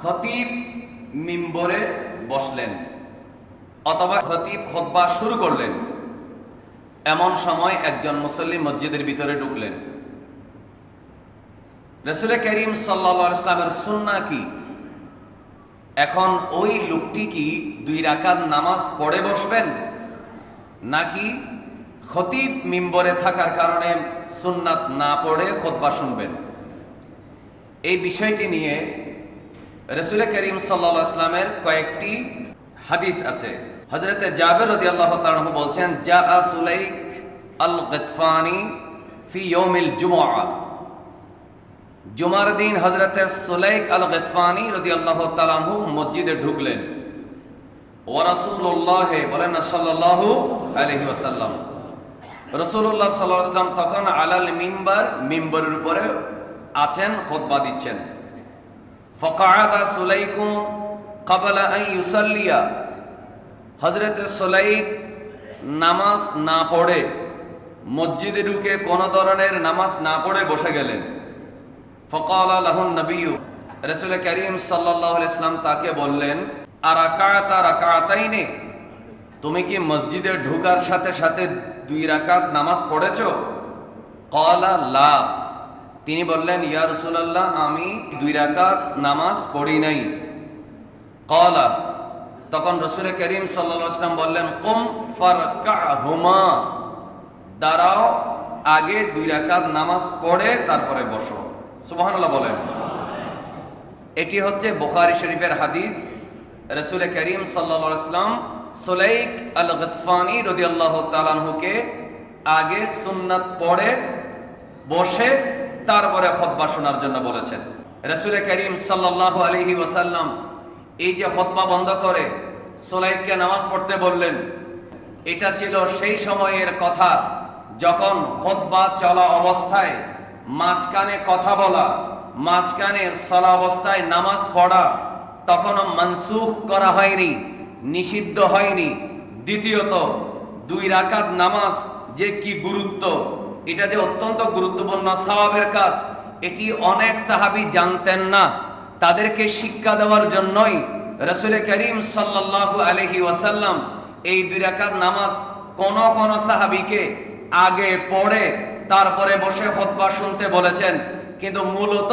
খতিব মিম্বরে বসলেন, অথবা খতিব খোদ্া শুরু করলেন। এমন সময় একজন মুসল্লি মসজিদের ভিতরে ঢুকলেন। রসুল করিম সাল্লা ইসলামের সুন্না কি? এখন ওই লোকটি কি দুই রাকাত নামাজ পড়ে বসবেন, নাকি খতিব মিম্বরে থাকার কারণে সুন্নাত না পড়ে খোদবা শুনবেন? এই বিষয়টি নিয়ে রসুল করিম সাল্লা ইসলামের কয়েকটি হাদিস আছে। হজরতে জাবের রদি আল্লাহ তালু বলছেন জা আ আল গতফানি ফি ইয়মিল জুমআ। জুমার দিন হজরতে সুলাইক আল গতফানি রদি আল্লাহ তালাহু মসজিদে ঢুকলেন। ওরাসুল্লাহ বলেন সাল্লাহ আলহি ওসাল্লাম রসুল্লাহ সাল্লাহ আসলাম তখন আলাল মিম্বার, মিম্বরের উপরে আছেন, খোদবা দিচ্ছেন। ফকাদা সুলাইকু কাবালা ইউসাল্লিয়া। হজরত সুলাইক নামাজ না পড়ে, মসজিদে ঢুকে কোনো ধরনের নামাজ না পড়ে বসে গেলেন। ফকাল আলহুন নবীয়। রসুল করিম সাল্লাহ ইসলাম তাকে বললেন আর আকাত আর আকাতাই নে তুমি কি মসজিদে ঢুকার সাথে সাথে দুই রাকাত নামাজ পড়েছ? কলা, লা। তিনি বললেন, ইয়া রসুলাল্লাহ, আমি দুই রাকাত নামাজ পড়ি নাই। কলা তখন রসুল করিম সাল্লাম বললেন, কুম ফারকা হুমা দাঁড়াও, আগে দুই রাকাত নামাজ পড়ে তারপরে বসো। সুবহানাল্লাহ বলেন। এটি হচ্ছে বুখারি শরীফের হাদিস। রসুল করিম সাল্লাম সুলাইক আল গতফানি রদি আল্লাহ তালানহুকে আগে সুন্নাত পড়ে, বসে তারপরে খতবা শোনার জন্য বলেছেন। রসুল করিম সাল্লাহ আলহি ওসাল্লাম এই যে খতবা বন্ধ করে সোলাইককে নামাজ পড়তে বললেন, এটা ছিল সেই সময়ের কথা যখন খতবা চলা অবস্থায় মাঝখানে কথা বলা, মাঝখানে চলা অবস্থায় নামাজ পড়া তখনও মনসুখ করা হয়নি, নিষিদ্ধ হয়নি। দ্বিতীয়ত, দুই রাকাত নামাজ যে কি গুরুত্ব এটা যে অত্যন্ত গুরুত্বপূর্ণ সাহাবের কাজ, এটি অনেক সাহাবি জানতেন না। তাদেরকে শিক্ষা দেওয়ার জন্যই রসুল করিম সাল্লাহ আলহি ওয়াসাল্লাম এই দুই রাকাত নামাজ কোন কোন সাহাবিকে আগে পড়ে, তারপরে বসে খোদবা শুনতে বলেছেন। কিন্তু মূলত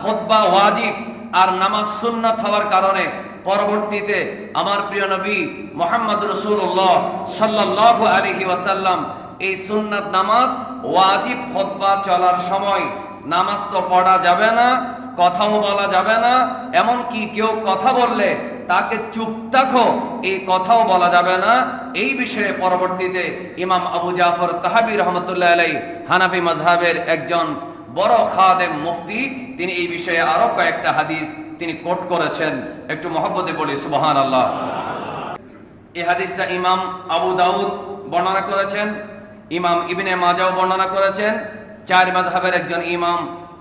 খোদবা ওয়াজিব আর নামাজ সুন্নাত হওয়ার কারণে পরবর্তীতে আমার প্রিয় নবী মোহাম্মদ রসুল্লাহ সাল্লাহ আলহি ওয়াসাল্লাম এই সুন্নাত নামাজ ওয়াজিব খোদবা চলার সময় নামাজ তো পড়া যাবে না, কথাও বলা যাবে না এমন কি কেউ কথা বললে তাকে চুপ থাকো, এই কথাও বলা যাবে না। এই বিষয়ে পরবর্তীতে ইমাম আবু জাফর তাহাবি রহমতুল্লাহ আলাই হানাফি মজহাবের একজন বড় খাদেম মুফতি, তিনি এই বিষয়ে আরও কয়েকটা হাদিস তিনি কোট করেছেন। একটু মহব্বতে বলি সুবহান আল্লাহ এই হাদিসটা ইমাম আবু দাউদ বর্ণনা করেছেন। ইমাম ইবিনে মাজাও বর্ণনা করেছেন, চার মাঝহাবের একজন ইমাম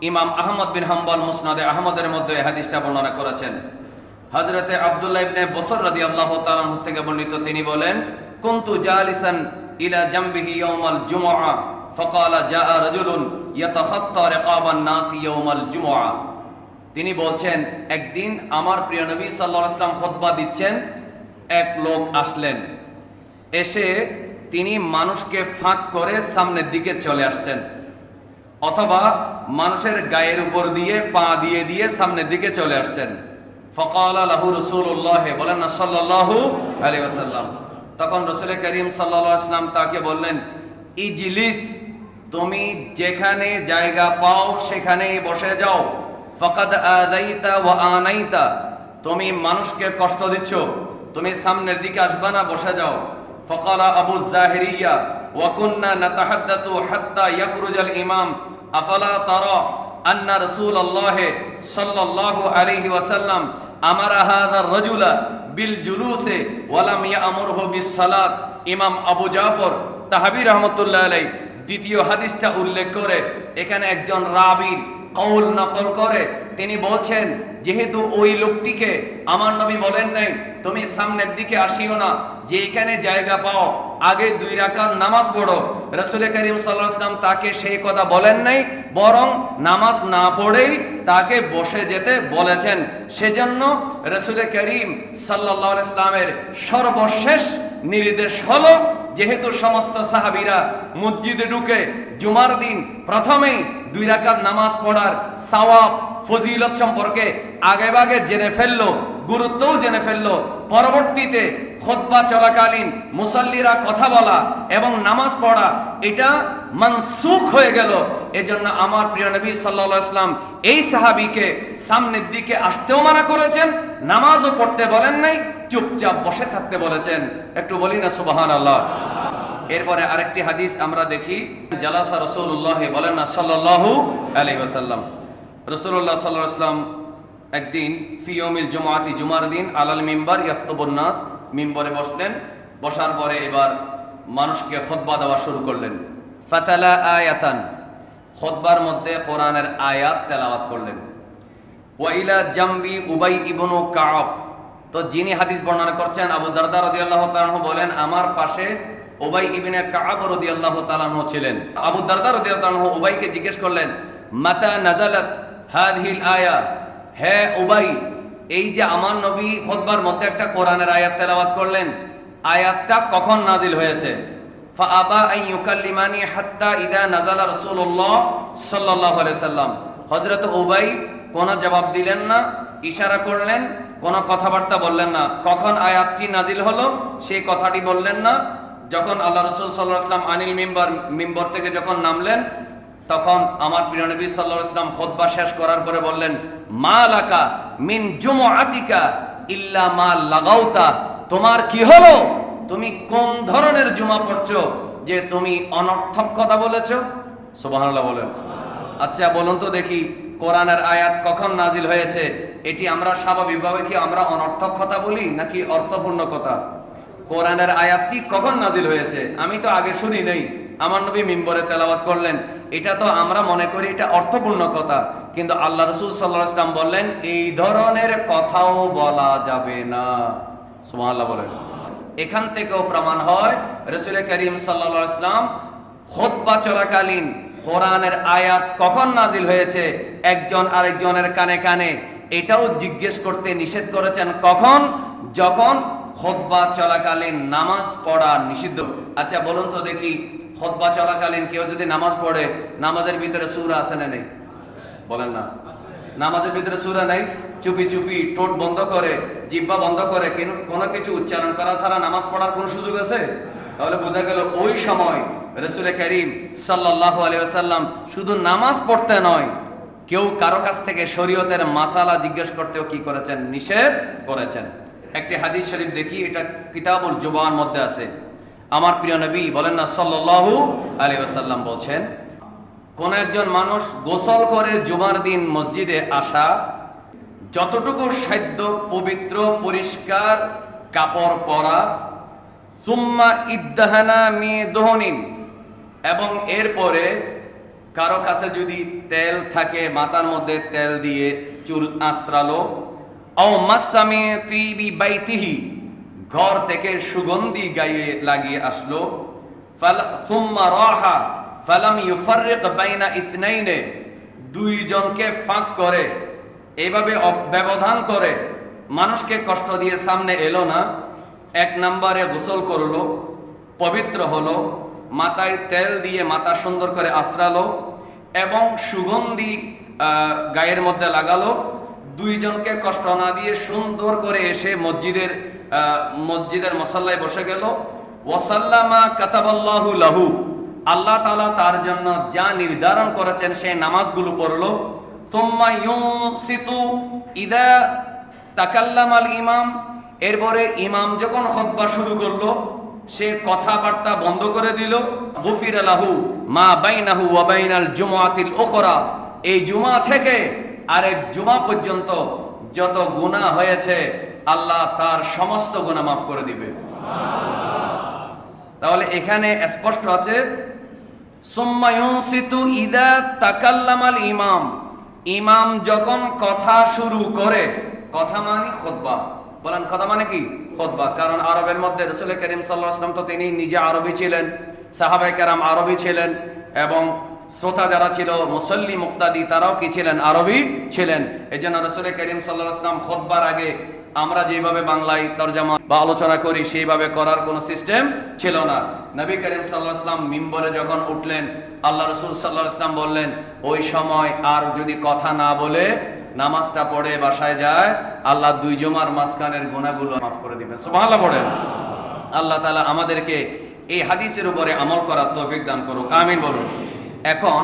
ইমাম আহমদ বিন হাম্বল মুসনাদে আহমদের মধ্যে হাদিসটা বর্ণনা করেছেন। হজরতে আবদুল্লাহ ইবনে বসর রাদি আল্লাহ তালন থেকে বর্ণিত তিনি বলেন, কুন্তু জালিসান ইলা জাম্বিহি ইয়ামাল জুমআ, ফকালা জা রাজুলুন ইয়াতাখাত্তা রিকাবান নাস ইয়ামাল জুমআ। তিনি বলছেন, একদিন আমার প্রিয় নবী সাল্লাল্লাহু আলাইহি ওয়াসাল্লাম খুতবা দিচ্ছেন, এক লোক আসলেন। এসে তিনি মানুষকে ফাঁক করে সামনের দিকে চলে আসছেন। অথবা মানুষের গায়ের উপর দিয়ে, পা দিয়ে দিয়ে সামনের দিকে চলে আসছেন। ফকাল আলাহু রসুল্লাহ বলেন না সাল্লাহু আলী তখন রসুল করিম সাল্লাহ আসলাম তাকে বললেন, ইজলিস, তুমি যেখানে জায়গা পাও সেখানেই বসে যাও। ফকাদ আদাইতা ও আনাইতা, তুমি মানুষকে কষ্ট দিচ্ছ। তুমি সামনের দিকে আসবা না, বসে যাও। ফকালা আবু জাহেরিয়া ওয়াকুন্না নাতাহাদ্দাতু হাত্তা ইয়াখরুজাল ইমাম আফালা তারা আন্না রাসূলুল্লাহ সাল্লাল্লাহু আলাইহি ওয়াসাল্লাম আমারা হাযার রাজুলা বিল জুলুসে ওয়ালাম ইয়ামুরহু বিস সালাত ইমাম আবু জাফর তাহাবি রহমতুল্লাহ আলাই দ্বিতীয় হাদিসটা উল্লেখ করে, এখানে একজন রাবির কৌল নকল করে তিনি বলছেন, যেহেতু ওই লোকটিকে আমার নবী বলেন নাই, তুমি সামনের দিকে আসিও না, যে এখানে জায়গা পাও, আগে দুই রাকাত নামাজ পড়ো। রসুল করিম সাল্লাম তাকে সেই কথা বলেন নাই, বরং নামাজ না পড়েই তাকে বসে যেতে বলেছেন। সেজন্য রসুল করিম সাল্লাহ ইসলামের সর্বশেষ নির্দেশ হলো, যেহেতু সমস্ত সাহাবিরা মসজিদে ঢুকে জুমার দিন প্রথমেই দুই রাকাত নামাজ পড়ার সওয়াব ফজিলত সম্পর্কে আগেভাগে জেনে ফেলল, গুরুত্বও জেনে ফেলল। পরবর্তীতে খোদবা চলাকালীন মুসল্লিরা কথা বলা এবং নামাজ পড়া, এটা মানসুখ হয়ে গেল। এজন্য আমার প্রিয় নবী সাল্লা ইসলাম এই সাহাবিকে সামনের দিকে আসতেও মানা করেছেন, নামাজও পড়তে বলেন নাই, চুপচাপ বসে থাকতে বলেছেন। একটু বলি না সুবাহান আল্লাহ এরপরে আরেকটি হাদিস আমরা দেখি, জালাসা রসুল্লাহ বলেন না সাল্লাহ আলহি রসুল্লাহ সাল্লাহ আসলাম একদিন ফিওমিল জমাতি জুমার দিন আলাল মিম্বার ইয়াখতবুন্নাস মিম্বরে বসলেন। বসার পরে এবার মানুষকে খতবা দেওয়া শুরু করলেন। ফাতালা আয়াতান, খতবার মধ্যে কোরআনের আয়াত তেলাওয়াত করলেন। ওয়াইলা জাম্বি উবাই ইবনু কাব তো যিনি হাদিস বর্ণনা করছেন, আবু দারদা রদিয়াল্লাহ তালাহ বলেন, আমার পাশে ওবাই ইবিনে কাব রদি আল্লাহ তালাহ ছিলেন। আবু দারদা রদিয়াল্লাহ তালাহ উবাইকে জিজ্ঞেস করলেন, মাতা নাজালাত? হাদহিল আয়া। হে উবাই, এই যে আমার নবী খোদবার মধ্যে একটা কোরআনের আয়াত তেলাওয়াত করলেন, আয়াতটা কখন নাজিল হয়েছে? ফাআবা আন ইউকাল্লিমানি হাত্তা ইদা নাজালা রাসূলুল্লাহ সাল্লাল্লাহু আলাইহি সাল্লাম। হযরত উবাই কোনো জবাব দিলেন না, ইশারা করলেন, কোনো কথাবার্তা বললেন না। কখন আয়াতটি নাজিল হলো, সেই কথাটি বললেন না। যখন আল্লাহ রসুল সাল্লাহ আসলাম আনিল মিম্বর মিম্বর থেকে যখন নামলেন তখন আমার প্রিয় নবী সাল্লাহ ইসলাম খোদবা শেষ করার পরে বললেন, মা লাকা মিন জুমো আতিকা ইল্লা মা লাগাউতা তোমার কি হলো? তুমি কোন ধরনের জুমা পড়ছো যে তুমি অনর্থক কথা বলেছ? সুবহানাল্লাহ বলেন। আচ্ছা বলুন তো দেখি, কোরআনের আয়াত কখন নাজিল হয়েছে? এটি আমরা স্বাভাবিকভাবে কি আমরা অনর্থক কথা বলি নাকি অর্থপূর্ণ কথা? কোরআনের আয়াতটি কখন নাজিল হয়েছে? আমি তো আগে শুনি নেই। আমার নবী মিম্বরে তেলাওয়াত করলেন। এটা তো আমরা মনে করি এটা অর্থপূর্ণ কথা। কিন্তু আল্লাহ রসুল সাল্লাহ ইসলাম বললেন, এই ধরনের কথাও বলা যাবে না। সুবহানাল্লাহ বলেন। এখান থেকেও প্রমাণ হয়, রসুল করিম সাল্লা ইসলাম খোদবা চলাকালীন কোরআনের আয়াত কখন নাজিল হয়েছে? একজন আরেকজনের কানে কানে। এটাও জিজ্ঞেস করতে নিষেধ করেছেন কখন? যখন খোদবা চলাকালীন নামাজ পড়া নিষিদ্ধ। আচ্ছা বলুন তো দেখি খোদবা চলাকালীন কেউ যদি নামাজ পড়ে, নামাজের ভিতরে সুর আছে না নেই? বলেন না। নামাজের ভিতরে সুরা নাই? চুপি চুপি ঠোঁট বন্ধ করে জিব্বা বন্ধ করে, কোনো কিছু উচ্চারণ করা ছাড়া নামাজ পড়ার কোনো সুযোগ আছে? তাহলে বোঝা গেল ওই সময় রসুল করিম সাল্লাহ আলিয়াল্লাম শুধু নামাজ পড়তে নয়, কেউ কারও কাছ থেকে শরীয়তের মাসালা জিজ্ঞেস করতেও কি করেছেন? নিষেধ করেছেন। একটি হাদিস শরীফ দেখি, এটা কিতাবুল জুবান মধ্যে আছে। আমার প্রিয় নবী বলেন না সাল্লাহু আলিয়াল্লাম বলছেন, কোন একজন মানুষ গোসল করে জুমার দিন মসজিদে আসা, যতটুকু সাধ্য পবিত্র, পরিষ্কার কাপড় পরা, সুম্মা ইদ্দাহানা মি দোহনিন, এবং এরপরে কারও কাছে যদি তেল থাকে, মাথার মধ্যে তেল দিয়ে চুল আশ্রালো ও মাসামে তিবি বাইতিহি ঘর থেকে সুগন্ধি গায়ে লাগিয়ে আসলো। দুইজনকে ফাঁক করে এইভাবে ব্যবধান করে মানুষকে কষ্ট দিয়ে সামনে এলো না। এক নম্বরে গোসল করল, পবিত্র হলো, মাথায় তেল দিয়ে মাথা সুন্দর করে আশ্রালো এবং সুগন্ধি গায়ের মধ্যে লাগালো। দুইজনকে কষ্ট না দিয়ে সুন্দর করে এসে মসজিদের মসজিদের মশাল্লায় বসে গেল। ওয়াসাল্লামা কাতাবাল্লাহু লাহু। আল্লাহ তাআলা তার জন্য যা নির্ধারণ করেছেন সেই নামাজগুলো পড়ল। তোম্মা ইউসিতু ইদা তাকাল্লাম আল ইমাম। এরপরে ইমাম যখন খতবা শুরু করল, সে কথাবার্তা বন্ধ করে দিল। গফির আলাহু মা বাইনাহু ওয়া বাইনাল জুমাতিল ওখরা এই জুমা থেকে আরেক জুমা পর্যন্ত যত গুনাহ হয়েছে আল্লাহ তার সমস্ত গুনাহ মাফ করে দিবে। তাহলে এখানে স্পষ্ট আছে, সুম্মা ইউনসিতু ইদা তাকাল্লামাল ইমাম। ইমাম যখন কথা শুরু করে, কথা মানে খুতবা। বলেন কথা মানে কি? খোদবা কারণ আরবের মধ্যে রসুল করিম সাল্লাহ আসলাম তো তিনি নিজে আরবি ছিলেন সাহাবাই কারাম আরবি ছিলেন, এবং শ্রোতা যারা ছিল, মুসল্লি মুক্তাদি তারাও কি ছিলেন? আরবি ছিলেন। এই জন্য রসুল করিম সাল্লাহ আসলাম খোদবার আগে আমরা যেভাবে বাংলায় তরজামা বা আলোচনা করি, সেইভাবে করার কোনো সিস্টেম ছিল না। নবী করিম সাল্লাহ মিম্বরে যখন উঠলেন, আল্লাহ রসুল সাল্লাহ আসলাম বললেন, ওই সময় আর যদি কথা না বলে, নামাজটা পড়ে বাসায় যায়, আল্লাহ দুই জমার মাঝখানের গুণাগুলো মাফ করে দিবেন। সুবহানাল্লাহ পড়েন। আল্লাহ তালা আমাদেরকে এই হাদিসের উপরে আমল করার তৌফিক দান করুক। আমিন বলুন। এখন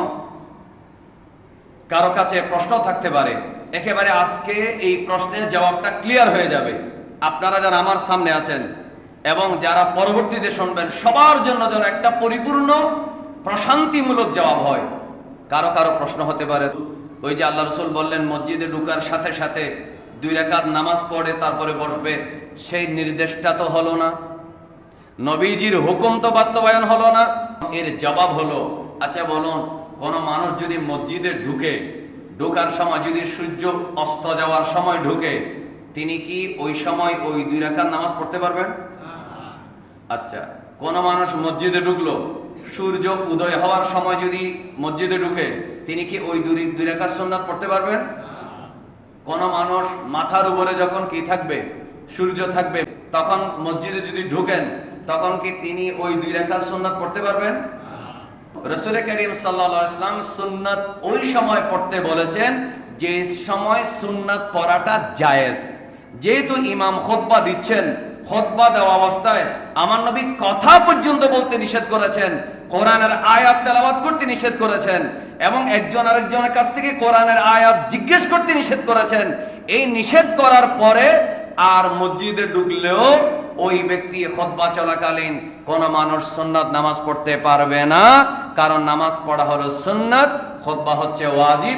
কারও কাছে প্রশ্ন থাকতে পারে একেবারে আজকে এই প্রশ্নের জবাবটা ক্লিয়ার হয়ে যাবে। আপনারা যারা আমার সামনে আছেন এবং যারা পরবর্তীতে শুনবেন, সবার জন্য যেন একটা পরিপূর্ণ, প্রশান্তিমূলক জবাব হয়। কারও কারও প্রশ্ন হতে পারে। ওই যে আল্লাহ রসুল বললেন, মসজিদে ঢুকার সাথে সাথে দুই রেখাত নামাজ পড়ে, তারপরে বসবে। সেই নির্দেশটা তো হলো না। নবীজির হুকুম তো বাস্তবায়ন হলো না। এর জবাব হলো আচ্ছা বলুন, কোন মানুষ যদি মসজিদে ঢুকে ঢোকার সময় যদি সূর্য অস্ত যাওয়ার সময় ঢুকে, তিনি কি ওই সময় ওই দুই রাকাত নামাজ পড়তে পারবেন? আচ্ছা কোন মানুষ মসজিদে ঢুকলো, সূর্য উদয় হওয়ার সময় যদি মসজিদে ঢুকে, তিনি কি ওই দুই দুই রাকাত সুন্নাত পড়তে পারবেন? কোন মানুষ মাথার উপরে যখন কি থাকবে, সূর্য থাকবে, তখন মসজিদে যদি ঢুকেন, তখন কি তিনি ওই দুই রেখা সুন্নাত পড়তে পারবেন? রসুল করিম সাল্লা ইসলাম সুন্নাত ওই সময় পড়তে বলেছেন যে সময় সুন্নাত পড়াটা জায়েজ। যেহেতু ইমাম খোদ্া দিচ্ছেন খোদ্া দেওয়া অবস্থায় আমার নবী কথা পর্যন্ত বলতে নিষেধ করেছেন, কোরআনের আয়াত তেলাওয়াত করতে নিষেধ করেছেন এবং একজন আরেকজনের কাছ থেকে কোরআনের আয়াত জিজ্ঞেস করতে নিষেধ করেছেন। এই নিষেধ করার পরে আর মসজিদে ঢুকলেও ওই ব্যক্তি খতবা চলাকালীন কোন মানুষ সন্ন্যাত নামাজ পড়তে পারবে না। কারণ নামাজ পড়া হলো সন্ন্যাত খতবা হচ্ছে ওয়াজিব।